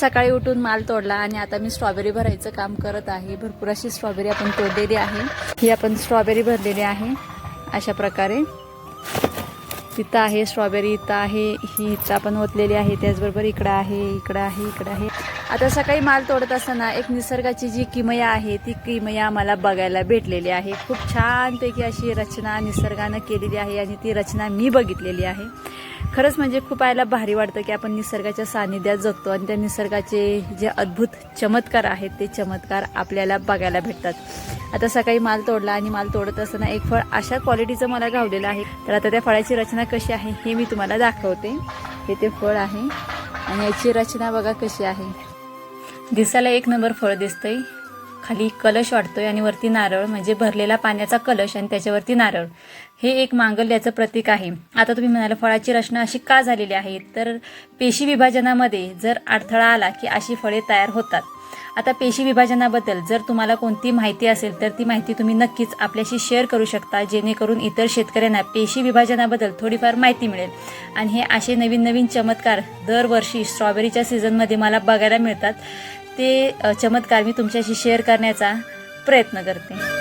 सकाळी उठून माल तोडला आणि आता मी स्ट्रॉबेरी भरायचं काम करत आहे. भरपूर अशी स्ट्रॉबेरी आपण तोडलेली आहे. ही आपण स्ट्रॉबेरी भरलेली आहे. अशा प्रकारे तिथं आहे स्ट्रॉबेरी इथं आहे ही इथं आपण ओतलेली आहे. त्याचबरोबर इकडं आहे इकडं आहे इकडं आहे. आता सकाळी माल तोडत असताना एक निसर्गाची जी किमया आहे ती किमया मला बघायला भेटलेली आहे. खूप छानपैकी अशी रचना निसर्गानं केलेली आहे आणि ती रचना मी बघितलेली आहे. खरंच म्हणजे खूप आयला भारी वाटतं की आपण निसर्गाच्या सानिध्यात जगतो आणि त्या निसर्गाचे जे अद्भुत चमत्कार आहेत ते चमत्कार आपल्याला बघायला भेटतात. आता सकाळी माल तोडला आणि माल तोडत असताना एक फळ अशा क्वालिटीचं मला गावलेलं आहे. तर आता त्या फळाची रचना कशी आहे हे मी तुम्हाला दाखवते. हे ते फळ आहे आणि याची रचना बघा कशी आहे. दिसायला एक नंबर फळ दिसतंय. खाली कलश वाटतोय आणि वरती नारळ म्हणजे भरलेला पाण्याचा कलश आणि त्याच्यावरती नारळ. हे एक मांगल्याचं प्रतीक आहे. आता तुम्ही म्हणाल फळाची रचना अशी का झालेली आहे? तर पेशी विभाजनामध्ये जर अडथळा आला की अशी फळे तयार होतात. आता पेशी विभाजनाबद्दल जर तुम्हाला कोणती माहिती असेल तर ती माहिती तुम्ही नक्कीच आपल्याशी शेअर करू शकता जेणेकरून इतर शेतकऱ्यांना पेशी विभाजनाबद्दल थोडीफार माहिती मिळेल. आणि हे असे नवीन नवीन चमत्कार दरवर्षी स्ट्रॉबेरीच्या सीझनमध्ये मला बघायला मिळतात. ते चमत्कार मी तुमच्याशी शेअर करण्याचा प्रयत्न करते.